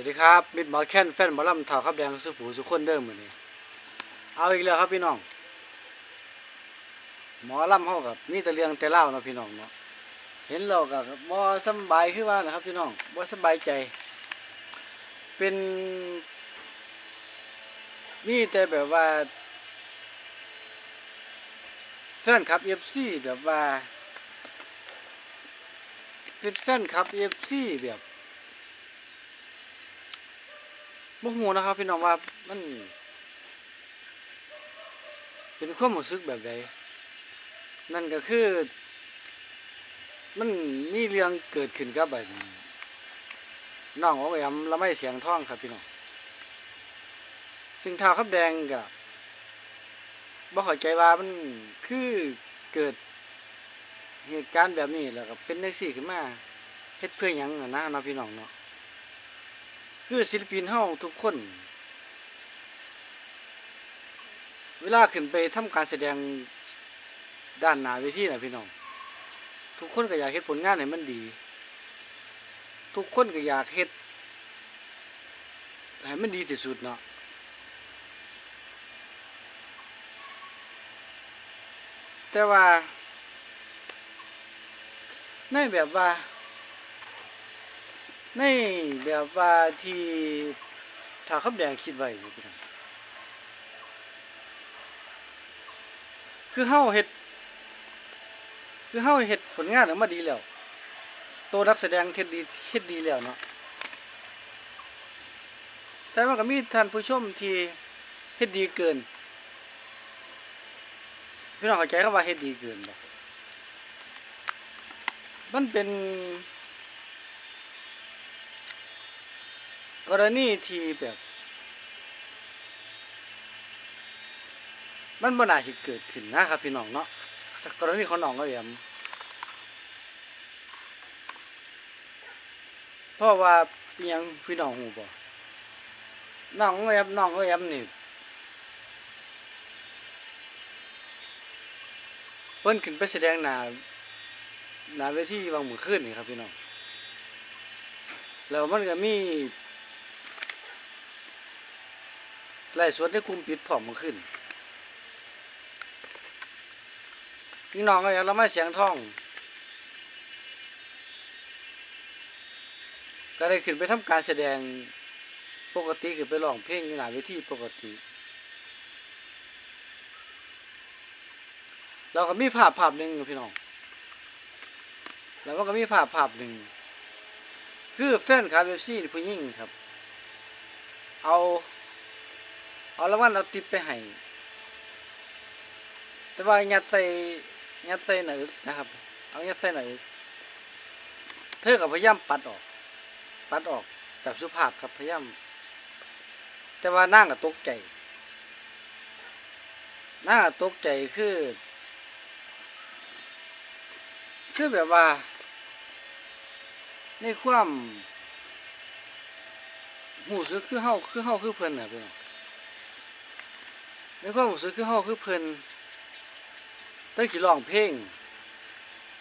วัสดีครับมิดหมอแค้นแฟนหมอลำเท่าครับแดงสุผูสุคนเดิมเหมือนนี้เอาอีกแล้วครับพี่น้อง หมอลำเขากับมีแต่เรื่องแต่เล่าเนาะพี่น้องเนาะเห็นเรากับบ่สบายขึ้นมานะครับพี่น้องบ่สบายใจ เป็นนี่แต่แบบว่าแฟนคลับเอฟซีแบบว่าเป็นแฟนคลับเอฟซีแบบ บ่ฮู้นะครับ พี่น้องว่ามัน เป็นความรู้สึกแบบใดนั่นก็คือ มันมีเรื่องเกิดขึ้นกับแบบน้องของแอมละไม่เสียงท่องครับพี่น้องซึ่งท้าวขับแดงก็บ่เข้าใจว่ามันคือเกิดเหตุการณ์แบบนี้แล้วก็เป็นจังซี่ขึ้นมาเฮ็ดเพื่อหยังนะเนาะพี่น้องเนาะ คือศิลปินเฮาทุกคน เวลาขึ้นไปทำการแสดงด้านหน้าเวทีน่ะพี่น้อง ทุกคนก็อยากเฮ็ดผลงานให้มันดี ทุกคนก็อยากเฮ็ดให้มันดีที่สุดเนาะแต่ว่าในแบบว่า ในแบบว่าที่ถ้าคำแดงคิดไว้พี่น้องคือเฮาเฮ็ดคือเฮาเฮ็ดผลงานออกมาดีแล้ว ตัวนักแสดงเฮ็ดดีเฮ็ดดีแล้วเนาะแต่มันก็มีท่านผู้ชมที่เฮ็ดดีเกินพี่น้องเข้าใจคำว่าเฮ็ดดีเกินบ่มันเป็น กรณีที่แบบ มันบ่น่าสิเกิดขึ้นนะครับพี่น้องเนาะจากกรณีของน้องก็แอมเพราะว่าอิหยังพี่น้องฮู้บ่น้องก็แอมน้องก็แอมนี่เพิ่นขึ้นไปแสดงหน้าหน้าเวทีบางหมื้อคืนนี่ครับพี่น้องแล้วมันก็มี ไล่สวนในคุมปิดผอมมาขึ้นพี่น้องก็อยากละไม่เสียงท่อง ก็ได้ขึ้นไปทำการแสดงปกติขึ้นไปร้องเพลงในหน้าเวทีปกติเราก็มีภาพภาพหนึ่งพี่น้องแล้วก็มีภาพภาพหนึ่งคือแฟนคลับซีผู้หญิงครับ เอา เอาละวันเอาติปไปให้แต่ว่ายัดใส่ยัดใส่หนาอึกนะครับ เอายัดใส่หนาอึกเธอกับพยายามปัดออก ปัดออกแบบสุภาพครับพยายามแต่ว่านั่งกับตกใจนั่งกับตกใจคือคือแบบว่า ในความหูสึกคือเฮาคือเฮาคือเพิ่นน่ะพี่น้ ในความรู้สึกคือเฮาคือเพิ่นตั้งขี่ร้องเพลง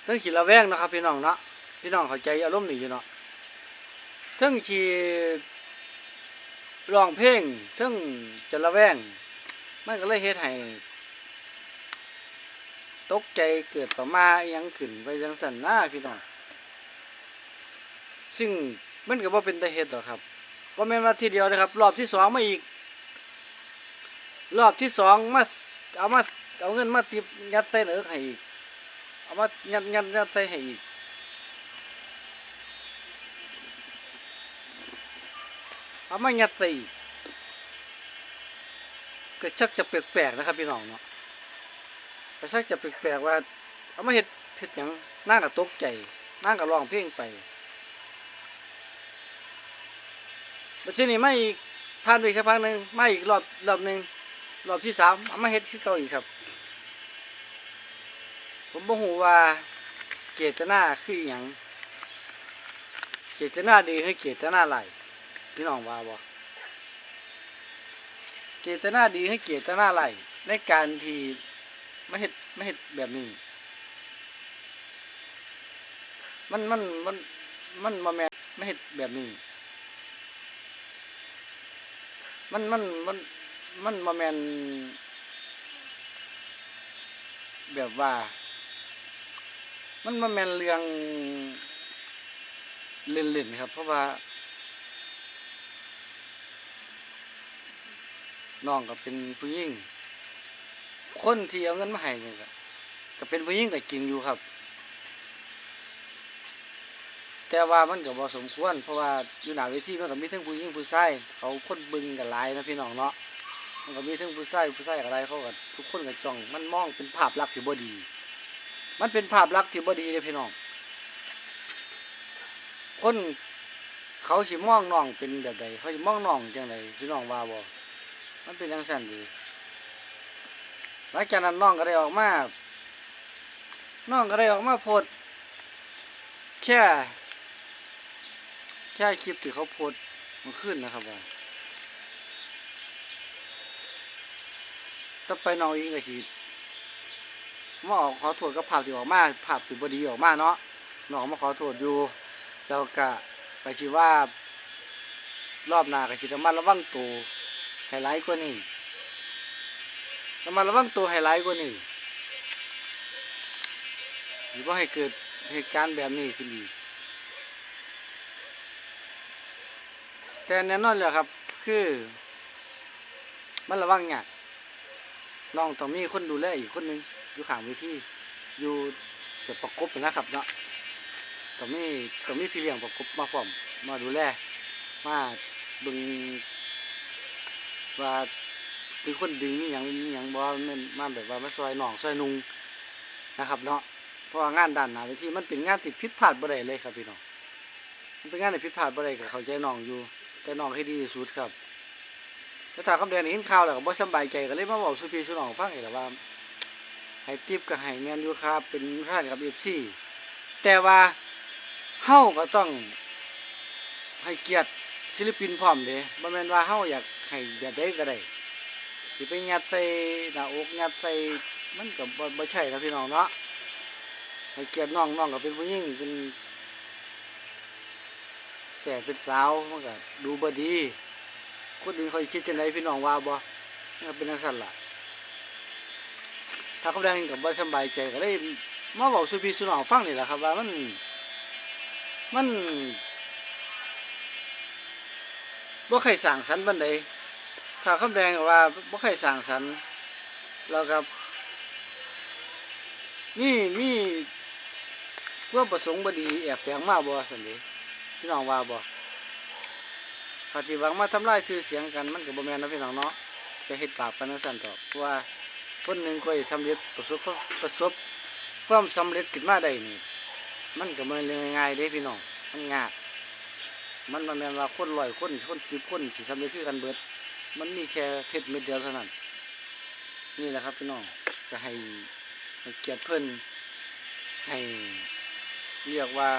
ตั้งขี่ระแวงนะครับพี่น้องเนาะพี่น้องเข้าใจอารมณ์นี้อยู่เนาะทั้งขี่ร้องเพลงทั้งจะระแวงมันก็เลยเฮ็ดให้ตกใจเกิดต่อมาอยังขึ้นไปจังสันหน้าพี่น้องซึ่งมันก็บ่เป็นตาเฮ็ดหรอกครับว่าแม่นว่าทีเดียวนะครับ รอบที่สองมาอีก รอบที่สองมาเอามาเอาเงินมาติบยัดใส่เอิกให้อีกเอามายัดยัดยัดใส่ให้อีกเอามายัดใส่ก็ชักจะแปลกๆนะครับพี่น้องเนาะก็ชักจะแปลกๆว่า เอามาเฮ็ดเฮ็ดหยังนั่งกับตกใจนั่งกับร้องเพลงไปบัดทีนี้มาอีกผ่านไปสักพักหนึ่งไมาอีกรอบรอบหนึ่ง รอบที่สามเอามาเฮ็ดคือเก่าอีกครับ ผมบ่ฮู้ว่าเจตนาคืออหยังเจตนาดีใหรือเจตนาไรายพี่น้องว่าบ่เจตนาดีใหรือเจตนาไรายในการที่ไม่เฮ็ดไม่เฮ็ดแบบนี้ มันมันมันมันบ่แม่ไม่เฮ็ดแบบนี้ มันมันมัน มันบ่แมนแบบว่า มันบ่แมนเรื่องเล่นๆครับ เพราะว่าน้องก็เป็นผู้หญิงคนที่เอาเงินมาให้นี่ก็ก็เป็นผู้หญิงก็จริงอยู่ครับ แต่ว่ามันก็บ่สมควร เพราะว่าอยู่หน้าเวทีมันก็มีทั้งผู้หญิงผู้ชายเขาคนบึงกันหลายนะพี่น้องเนาะ มันก็มีทั้งผู้ชายผู้ชายอะไรเขาก็ทุกคนก็จ้อง มันมองเป็นภาพลักษณ์ที่บ่ดี มันเป็นภาพลักษณ์ที่บ่ดีเลยพี่น้อง คนเขาสิมองน้องเป็นแบบใดเขาสิมองน้องจังไดพี่น้องว่าบ่มันเป็นจังซั่นดีหลังจากนั้นน้องก็ได้ออกมาน้องก็ได้ออกมาโพสต์แค่ แค่คลิปที่เขาโพสต์เมันขึ้นนะครับว่า ต่อไปนององก็สิมาออกขอโทษกับภาพที่ออกมาภาพที่บ่ดีออกมาเนาะน้องมาขอโทษอยู่แล้วก็ก็สิว่า รอบหน้าก็สิระมัดระวังตัวให้หลายกว่านี้ระมัดระวังตัวให้หลายกว่านี้หรือว่าให้เกิดเหตุการณ์แบบนี้ขึ้นอีกแต่แน่นอนแล้วครับ คือ มันระวังยาก น้องต้องมีคนดูแลอีกคนหนึงอยู่ข้างเวทีอยู่แบบประกบนะครับเนาะก็มีก็มีพี่เลี้ยงประกบมาพร้อมมาดูแลมาบึงว่าเป็นคนดีมีหยังมีหยังบ่ม่นมาแบบว่ามาซอยหนองซอยนุงนะครับเนาะเพราะว่างานด้านหน้าเวทีมันเป็นงานที่ผิดพลาดบ่ได้เลยครับพี่น้องมันเป็นงานที่ผิดพลาดบ่ได้ก็เข้าใจน้องอยู่ แต่น้องให้ดีที่สุดครับ แล้วถ้าคำแดงนี่เห็นข่าวแล้วก็บ่สบายใจก็เลยมาบอกสู่พี่สู่น้องฟังอีกแล้วว่าให้ติปก็ให้แม่นอยู่ครับเป็นท่านกับ FC แต่ว่าเฮาก็ต้องให้เกียรติศิลปินพร้อมเด้บ่แม่นว่าเฮาอยากให้แบบใดก็ได้สิไปยัดใส่หน้าอกยัดใส่มันก็บ่บ่ใช่นะพี่น้องเนาะให้เกียรติน้องน้องก็เป็นผู้หญิงเป็นแสบเป็นสาวมันก็ดูบ่ดี คนอื่นเขาคิดจังไดพี่น้องว่าบ่มันก็เป็นจังซั่นล่ะ ถ้าเขาแดงก็บ่สบายใจก็เลยมาเว้าสู่พี่สู่น้องฟังนี่แหละครับ ว่ามันมันบ่เคยสั่งสรรค์บันใดถ้าคำแดงว่าบ่เคยสั่งสรรค์แล้วกับนี่มีเพื่อประสงค์บ่ดีแอบแฝงมาบ่ซั่นเด้พี่น้องว่าบ่ ถ้าที่หวังมาทำลายชื่อเสียงกันมันก็บ่แม่นนะพี่น้องเนาะจะเฮ็ดบาปกันจังซั่นดอกเพราะว่าคนหนึ่งก็สำเร็จประสบประสบความสำเร็จขึ้นมาได้นี่มันก็บ่แม่นเรื่องง่ายๆเด้พี่น้องมันยากมันบ่แม่นว่าคนร้อยคนคนสิบคนสิสำเร็จคือกันเบิด มันมีแค่เพชรเม็ดเดียวเท่านั้น นี่แหละครับพี่น้องก็ให้ให้เกียรติเพิ่นให้เรียกว่า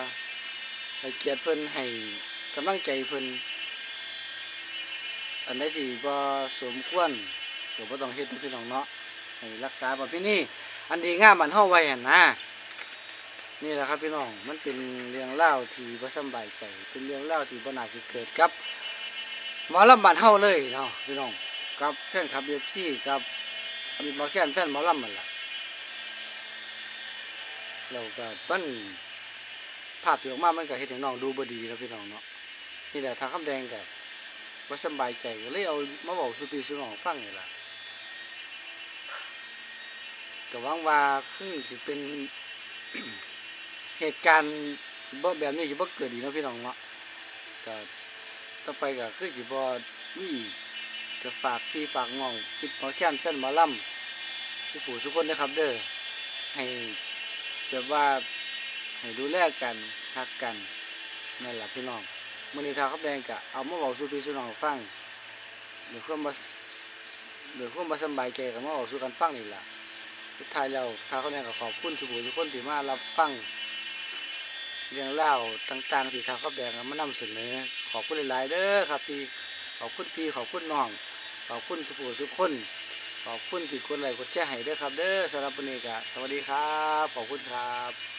ให้เกียรติเพิ่นให้กำลังใจเพิ่น อันใดที่บ่สมควรก็บ่ต้องเฮ็ดเด้อพี่น้องเนาะให้รักษาประเพณีอันดีงามมันเฮาไว้หั่นนะนี่แหละครับพี่น้อง มันเป็นเรื่องเล่าที่บ่สำบายใจ เป็นเรื่องเล่าที่บ่น่าสิเกิดกับหมอลำบ้านเฮาเลยเนาะพี่น้องกับแฟนคลับ FC กับมีมอแค้นแฟนหมอลำมันล่ะแล้วก็มันภาพที่ออกมามันก็เฮ็ดให้น้องดูบ่ดีแล้วพี่น้องเนาะนี่แหละทางคำแดงก็ บ่สบายใจก็เลยเอามาเว้าสู่พี่สู่น้องฟังนี่ล่ะก็หวังว่าคือสิเป็น เหตุการณ์บ่แบบนี้สิบ่เกิดอีกเนาะพี่น้องเนาะก็ต่อไปก็คือสิบ่มีก็ฝากพี่ฝากน้องคิดหมอแค้นเส้นหมอลำทุกผู้ทุกคนนะครับ เด้อให้แบบว่าให้ดูแลกันรักกันนั่นแหละพี่น้อง มือนี้ทางขับแดงก็เอามาเว้าสู่พี่สู่น้องฟังเดี๋ยวความบ่เดี๋ยวความบ่สบายใจก็มาเว้าสู่กันฟังนี่แหละสุดท้ายแล้วทางเขาเนี่ยก็ขอบคุณทุกผู้ทุกคนที่มารับฟังเรื่องเล่าต่างๆที่ทางเขาแบ่งมานำเสนอขอบคุณหลายๆเด้อครับพี่ขอบคุณพี่ขอบคุณน้องขอบคุณทุกผู้ทุกคนขอบคุณที่คนไหลค์กดแชร์ให้ด้อครับ เด้อสำหรับวันนี้ก็สวัสดีครับ ขอบคุณครับ